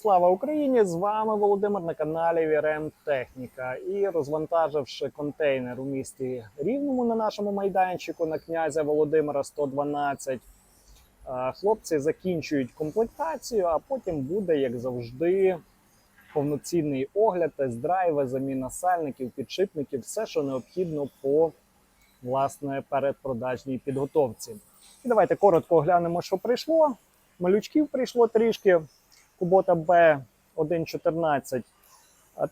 Слава Україні! З вами Володимир на каналі VRM Техніка. І розвантаживши контейнер у місті Рівному на нашому майданчику на князя Володимира 112, е, хлопці закінчують комплектацію, а потім буде, як завжди, повноцінний огляд, тест-драйви, заміна сальників, підшипників, все, що необхідно по власне передпродажній підготовці. І давайте коротко оглянемо, що прийшло. Малючків прийшло трішки. Кубота B 1.14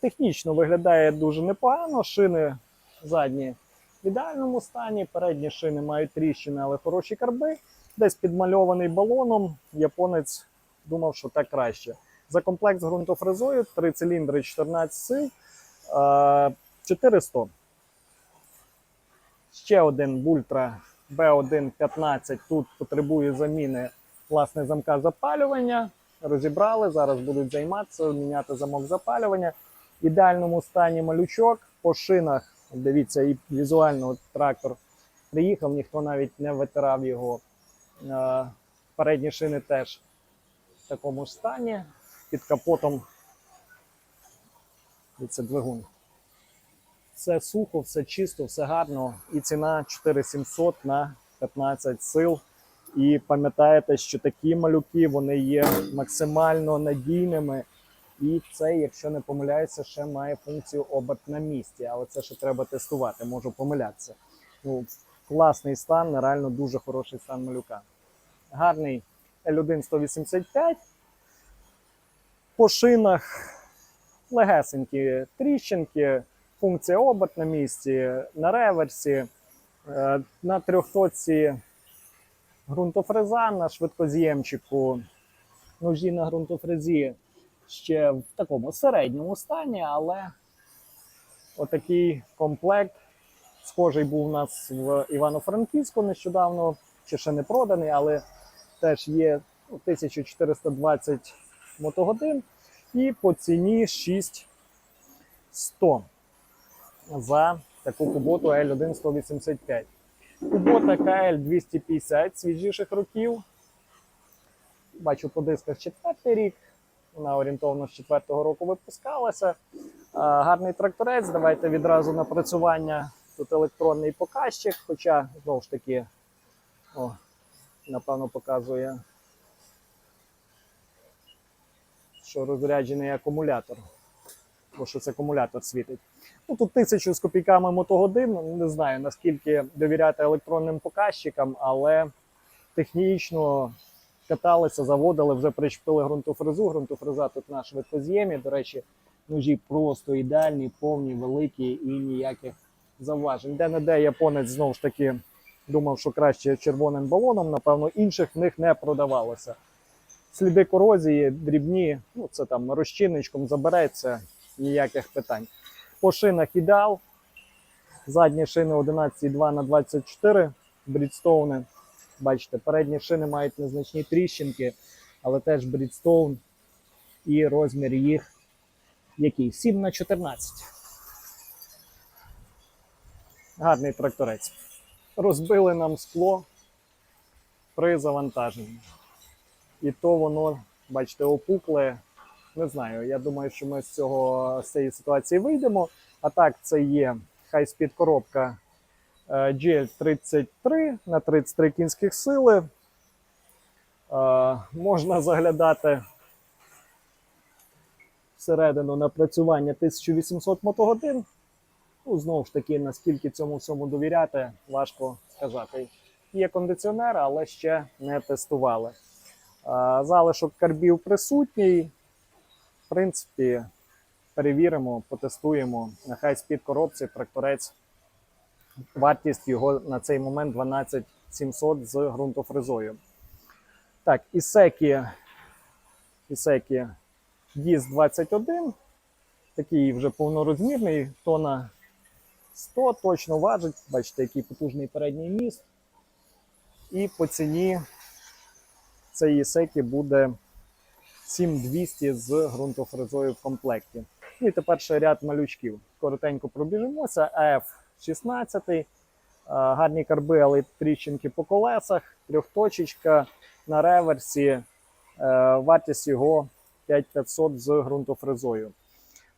технічно виглядає дуже непогано. Шини задні в ідеальному стані, передні шини мають тріщини, але хороші карби. Десь підмальований балоном. Японець думав, що так краще. За комплект з ґрунтофрезою, 3 циліндри, 14 сил, е, 400. Ще один Бультра B1.15 тут потребує заміни власне замка запалювання. Розібрали, зараз будуть займатися, міняти замок запалювання. В ідеальному стані малючок по шинах. Дивіться, і візуально трактор приїхав, ніхто навіть не витирав його. Е, Передні шини теж в такому ж стані. Під капотом це двигун. Все сухо, все чисто, все гарно. І ціна 4700 на 15 сил. І пам'ятаєте, що такі малюки вони є максимально надійними. І це, якщо не помиляюся, ще має функцію оберт на місці. Але це ще треба тестувати, можу помилятися. Ну, класний стан, реально дуже хороший стан малюка. Гарний L1 185. По шинах легесенькі тріщинки, функція оберт на місці, на реверсі, Е, на трьохтоці ґрунтофреза на швидкоз'ємчику, ножі на ґрунтофрезі ще в такому середньому стані, але отакий комплект. Схожий був у нас в Івано-Франківську нещодавно, чи ще не проданий, але теж є ну, 1420 мотогодин. І по ціні 6100 за таку куботу L1 185. Кубота КЛ 250 свіжіших років. Бачу по дисках четвертий рік. Вона орієнтовно з четвертого року випускалася. Гарний тракторець. Давайте відразу напрацювання. Тут електронний показчик, хоча, знову ж таки, о, напевно, показує, що розряджений акумулятор. Бо що це акумулятор світить. Ну, тут тисячу з копійками мотогодин. Ну, Не знаю наскільки довіряти електронним показчикам, але технічно каталися, заводили, вже причепили ґрунтофрезу. Ґрунтофреза тут на швидкоз'ємі. До речі, ножі просто ідеальні, повні, великі і ніяких завважень. Де не де японець знову ж таки думав, що краще червоним балоном, напевно, інших в них не продавалося. Сліди корозії дрібні, ну це там розчинничком забереться, ніяких питань. По шинах ідеал. Задні шини 11,2 на 24 брідстоуни. Бачите, передні шини мають незначні тріщинки, але теж брідстоун і розмір їх який? 7 на 14. Гарний тракторець. Розбили нам скло при завантаженні. І то воно, бачите, опукле. Не знаю, я думаю, що ми з цього з цієї ситуації вийдемо. А так, це є хай-спід коробка е, GL33 на 33 кінських сили. Е, Можна заглядати всередину напрацювання 1800 мотогодин. Ну, знову ж таки, наскільки цьому всьому довіряти, важко сказати. Є кондиціонер, але ще не тестували. Е, Залишок карбів присутній. В принципі, перевіримо, потестуємо. Нехай з-під коробці тракторець. Вартість його на цей момент 12 700 з ґрунтофрезою. Так, Ісекі, Ісекі Діз 21. Такий вже повнорозмірний, тона 100 точно важить. Бачите, який потужний передній міст. І по ціні цієї Ісекі буде 7200 з ґрунтофрезою в комплекті. Ну і тепер ще ряд малючків. Коротенько пробіжимося. F16, гарні карби, але тріщинки по колесах, трьохточечка на реверсі. Е, Вартість його 5500 з ґрунтофрезою.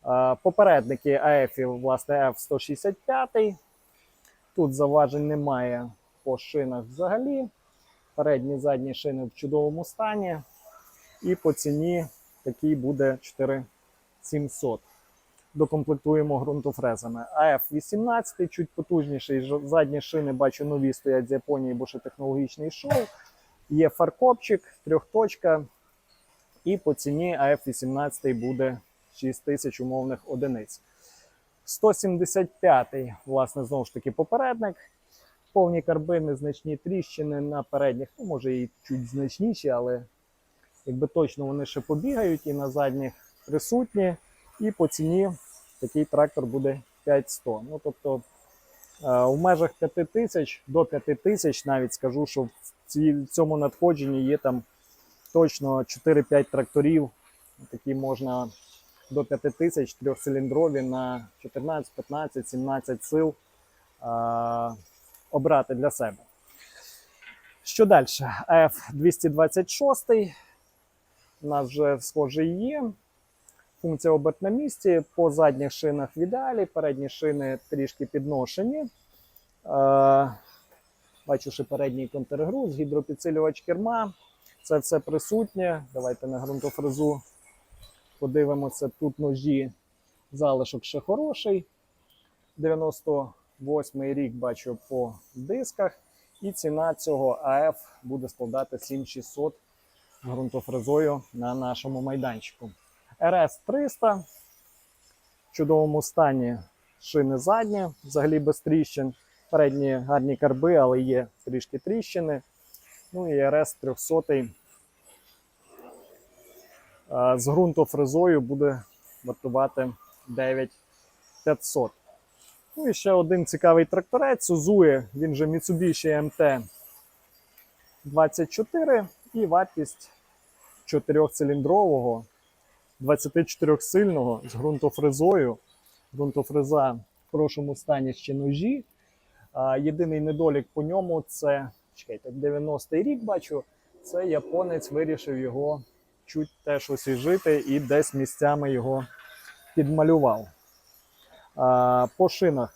Е, Попередники АЕФ, власне, F165. Тут заважень немає по шинах взагалі. Передні задні шини в чудовому стані. І по ціні такий буде 4700. Докомплектуємо ґрунтофрезами. АФ-18, чуть потужніший. Задні шини, бачу, нові стоять з Японії, бо ще технологічний шоу. Є фаркопчик, трьохточка. І по ціні АФ-18 буде 6000 умовних одиниць. 175-й, власне, знову ж таки, попередник. Повні карбини, значні тріщини на передніх, ну, може і чуть значніші, але якби точно вони ще побігають і на задніх присутні. І по ціні такий трактор буде 5100. Ну, тобто е, в межах 5 тисяч до 5 тисяч навіть скажу, що в цьому надходженні є там точно 4-5 тракторів. Такі можна до 5 тисяч трьохциліндрові на 14, 15, 17 сил е, обрати для себе. Що далі? F226 у нас вже схоже є. Функція оберт на місці. По задніх шинах в ідеалі, передні шини трішки підношені. Е, бачу, що передній контргруз, гідропідсилювач керма. Це все присутнє. Давайте на ґрунтофрезу подивимося. Тут ножі залишок ще хороший. 98 рік бачу по дисках. І ціна цього АФ буде складати 7600 ґрунтофрезою на нашому майданчику. РС 300 в чудовому стані шини задні, взагалі без тріщин. Передні гарні карби, але є трішки тріщини. Ну і РС 300 е, з ґрунтофрезою буде вартувати 9500. Ну і ще один цікавий тракторець Suzue, він же Mitsubishi MT 24 і вартість 4-циліндрового 24-сильного з ґрунтофрезою. Ґрунтофреза в хорошому стані ще ножі. Єдиний недолік по ньому це чекайте, 90-й рік бачу. Це японець вирішив його чуть теж освіжити і десь місцями його підмалював. А, по шинах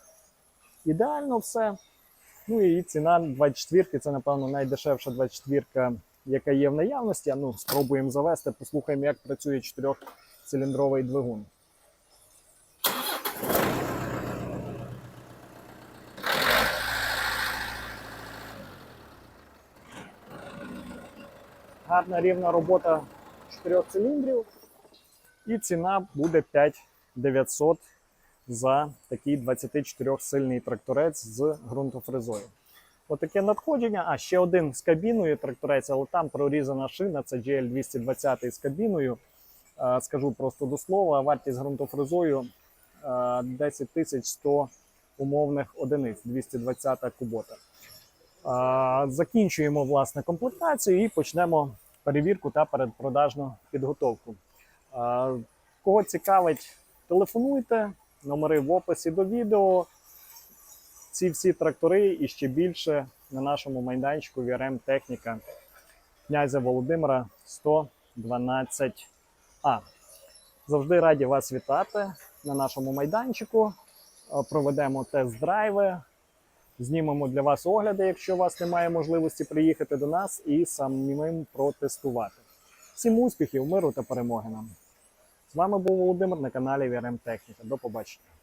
ідеально все. Ну і ціна 24 це, напевно, найдешевша 24 яка є в наявності. Ну, спробуємо завести, послухаємо, як працює 4-циліндровий двигун. Гарна рівна робота 4 циліндрів. І ціна буде 5900 за такий 24-сильний тракторець з ґрунтофрезою. Отаке надходження. А ще один з кабіною тракторець, але там прорізана шина. Це GL220 з кабіною. Е, Скажу просто до слова, вартість ґрунтофрезою е, 10 100 умовних одиниць, 220 кубота. Е, Закінчуємо власне комплектацію і почнемо перевірку та передпродажну підготовку. Е, Кого цікавить, телефонуйте, номери в описі до відео. Ці всі трактори і ще більше на нашому майданчику VRM Техніка князя Володимира 112А. Завжди раді вас вітати на нашому майданчику. Е, Проведемо тест-драйви, знімемо для вас огляди, якщо у вас немає можливості приїхати до нас і самим протестувати. Всім успіхів, миру та перемоги нам! З вами був Володимир на каналі VRM Техніка. До побачення.